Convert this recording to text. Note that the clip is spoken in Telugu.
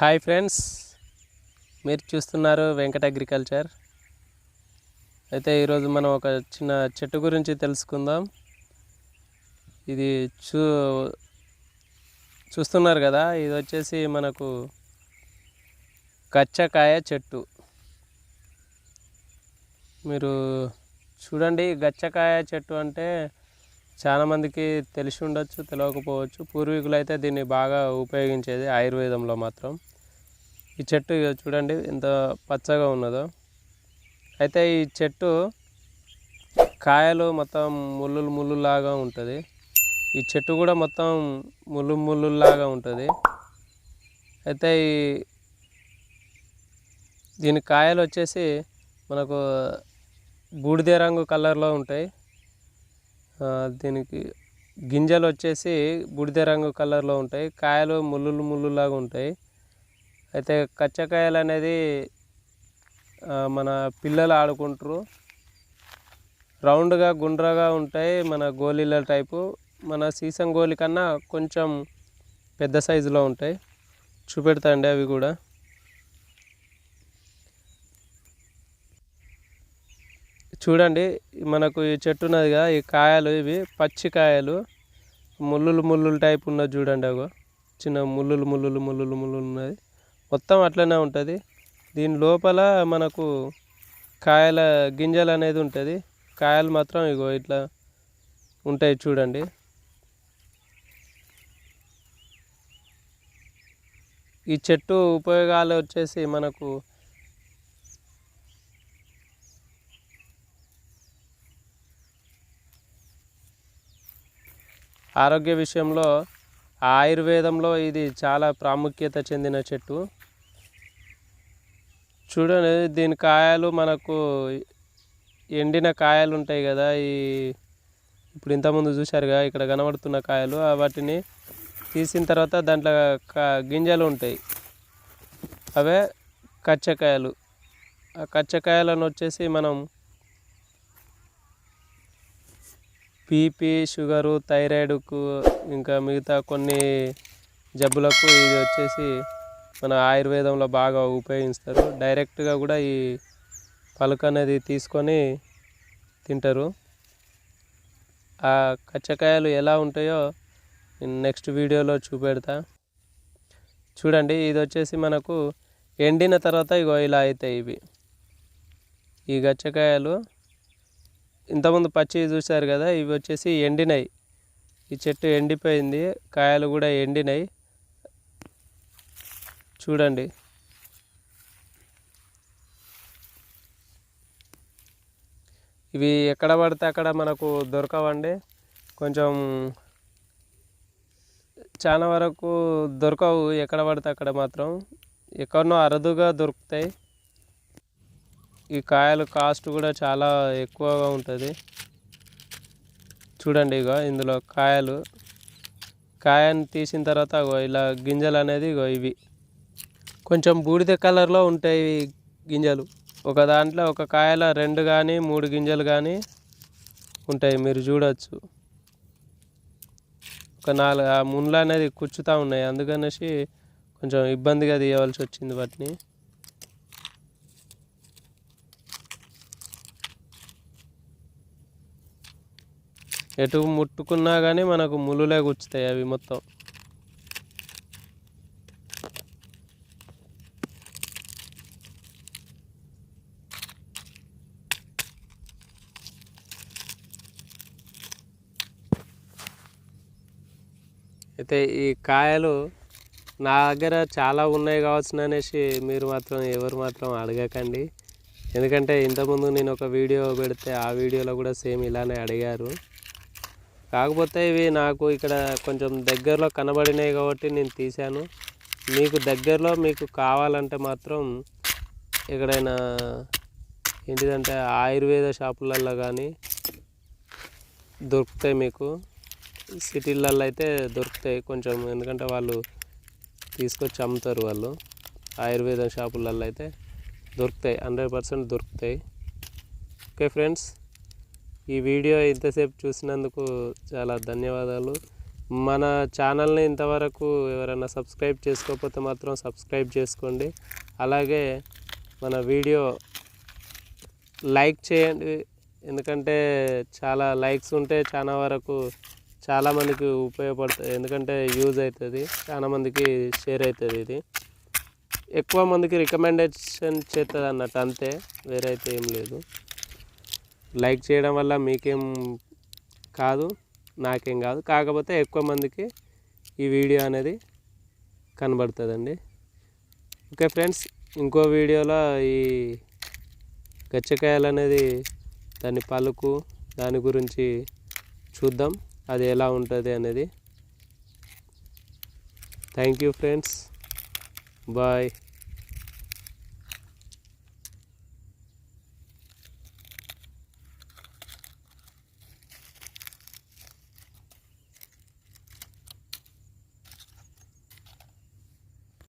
హాయ్ ఫ్రెండ్స్ మీరు చూస్తున్నారు వెంకట అగ్రికల్చర్. అయితే ఈరోజు మనం ఒక చిన్న చెట్టు గురించి తెలుసుకుందాం. ఇది చూ చూస్తున్నారు కదా ఇది వచ్చేసి మనకు గచ్చకాయ చెట్టు. మీరు చూడండి గచ్చకాయ చెట్టు అంటే చాలామందికి తెలిసి ఉండొచ్చు తెలియకపోవచ్చు. పూర్వీకులు అయితే దీన్ని బాగా ఉపయోగించేది ఆయుర్వేదంలో మాత్రం. ఈ చెట్టు చూడండి ఎంత పచ్చగా ఉన్నదో. అయితే ఈ చెట్టు కాయలు మొత్తం ముళ్ళు ముళ్ళులాగా ఉంటుంది. ఈ చెట్టు కూడా మొత్తం ముళ్ళు ముళ్ళులాగా ఉంటుంది. అయితే ఈ దీని కాయలు వచ్చేసి మనకు బూడిద రంగు కలర్లో ఉంటాయి. దీనికి గింజలు వచ్చేసి బూడిద రంగు కలర్లో ఉంటాయి. కాయలు ముళ్ళులు ముళ్ళులాగా ఉంటాయి. అయితే కచ్చకాయలు అనేది మన పిల్లలు ఆడుకుంటారు. రౌండ్గా గుండ్రగా ఉంటాయి మన గోళీల టైపు. మన సీసం గోళీ కన్నా కొంచెం పెద్ద సైజులో ఉంటాయి. చూపెడతా అండి అవి కూడా. చూడండి మనకు ఈ చెట్టు ఉన్నది కదా ఈ కాయలు ఇవి పచ్చి కాయలు ముళ్ళులు ముళ్ళులు టైప్ ఉన్నది చూడండి అగో. చిన్న ముళ్ళులు ముళ్ళులు ముళ్ళులు ముళ్ళులు ఉన్నది. మొత్తం అట్లనే ఉంటుంది. దీని లోపల మనకు కాయల గింజలు అనేది ఉంటుంది. కాయలు మాత్రం ఇగో ఇట్లా ఉంటాయి చూడండి. ఈ చెట్టు ఉపయోగాలు వచ్చేసి మనకు ఆరోగ్య విషయంలో ఆయుర్వేదంలో ఇది చాలా ప్రాముఖ్యత చెందిన చెట్టు. చూడండి దీని కాయలు మనకు ఎండిన కాయలు ఉంటాయి కదా ఈ ఇప్పుడు ఇంతకుముందు చూశారుగా ఇక్కడ కనబడుతున్న కాయలు వాటిని తీసిన తర్వాత దాంట్లో క- గింజలు ఉంటాయి. అవే కచ్చకాయలు. ఆ కచ్చకాయలను వచ్చేసి మనం బీపీ షుగరు థైరాయిడ్కు ఇంకా మిగతా కొన్ని జబ్బులకు ఇది వచ్చేసి మన ఆయుర్వేదంలో బాగా ఉపయోగిస్తారు. డైరెక్ట్గా కూడా ఈ పలుక అనేది తీసుకొని తింటారు. ఆ కచ్చకాయలు ఎలా ఉంటాయో నేను నెక్స్ట్ వీడియోలో చూపెడతా. చూడండి ఇది వచ్చేసి మనకు ఎండిన తర్వాత ఇగో ఇలా అవుతాయి ఇవి. ఈ గచ్చకాయలు ఇంతకుముందు పచ్చి చూశారు కదా ఇవి వచ్చేసి ఎండినాయి. ఈ చెట్టు ఎండిపోయింది కాయలు కూడా ఎండినాయి. చూడండి. ఇవి ఎక్కడ పడితే అక్కడ మనకు దొరకవండి. కొంచెం చాలా వరకు దొరకవు ఎక్కడ పడితే అక్కడ మాత్రం. ఎక్కడనో అరుదుగా దొరుకుతాయి. ఈ కాయలు కాస్ట్ కూడా చాలా ఎక్కువగా ఉంటుంది. చూడండి ఇగో ఇందులో కాయలు. కాయని తీసిన తర్వాత ఇలా గింజలు అనేది ఇగో ఇవి. కొంచెం బూడిద కలర్లో ఉంటాయి గింజలు. ఒక దాంట్లో ఒక కాయల రెండు కానీ మూడు గింజలు కానీ ఉంటాయి. మీరు చూడొచ్చు. ఒక నాలుగు ఆ ముండ్లు అనేది కుచ్చుతూ ఉన్నాయి. అందుకనేసి కొంచెం ఇబ్బందిగా తీయవలసి వచ్చింది వాటిని. ఎటు ముట్టుకున్నా కానీ మనకు ములులే గుచ్చుతాయి అవి మొత్తం. అయితే ఈ కాయలు నా దగ్గర చాలా ఉన్నాయి కావచ్చు అనేసి మీరు మాత్రం ఎవరు మాత్రం అడగకండి. ఎందుకంటే ఇంతకుముందు నేను ఒక వీడియో పెడితే ఆ వీడియోలో కూడా సేమ్ ఇలానే అడిగారు. కాకపోతే ఇవి నాకు ఇక్కడ కొంచెం దగ్గరలో కనబడినాయి కాబట్టి నేను తీశాను. మీకు దగ్గరలో మీకు కావాలంటే మాత్రం ఎక్కడైనా ఏంటిదంటే ఆయుర్వేద షాపులలో కానీ దొరుకుతాయి మీకు. సిటీలలో అయితే దొరుకుతాయి కొంచెం ఎందుకంటే వాళ్ళు తీసుకొచ్చి అమ్ముతారు వాళ్ళు. ఆయుర్వేద షాపులలో అయితే దొరుకుతాయి హండ్రెడ్ పర్సెంట్ దొరుకుతాయి. ఓకే ఫ్రెండ్స్ ఈ వీడియో ఇంతసేపు చూసినందుకు చాలా ధన్యవాదాలు. మన ఛానల్ని ఇంతవరకు ఎవరైనా సబ్స్క్రైబ్ చేసుకోకపోతే మాత్రం సబ్స్క్రైబ్ చేసుకోండి. అలాగే మన వీడియో లైక్ చేయండి. ఎందుకంటే చాలా లైక్స్ ఉంటే చాలా వరకు చాలామందికి ఉపయోగపడుతుంది. ఎందుకంటే యూజ్ అవుతుంది. చాలామందికి షేర్ అవుతుంది ఇది. ఎక్కువ మందికి రికమెండేషన్ చేస్తుంది అన్నట్టు అంతే. వేరైతే ఏం లేదు. లైక్ చేయడం వల్ల మీకేం కాదు నాకేం కాదు. కాకపోతే ఎక్కువ మందికి ఈ వీడియో అనేది కనబడుతుందండి. ఓకే ఫ్రెండ్స్ ఇంకో వీడియోలో ఈ గచ్చకాయలు అనేది దాని పలుకు దాని గురించి చూద్దాం. అది ఎలా ఉంటుంది అనేది. Thank you friends. బాయ్.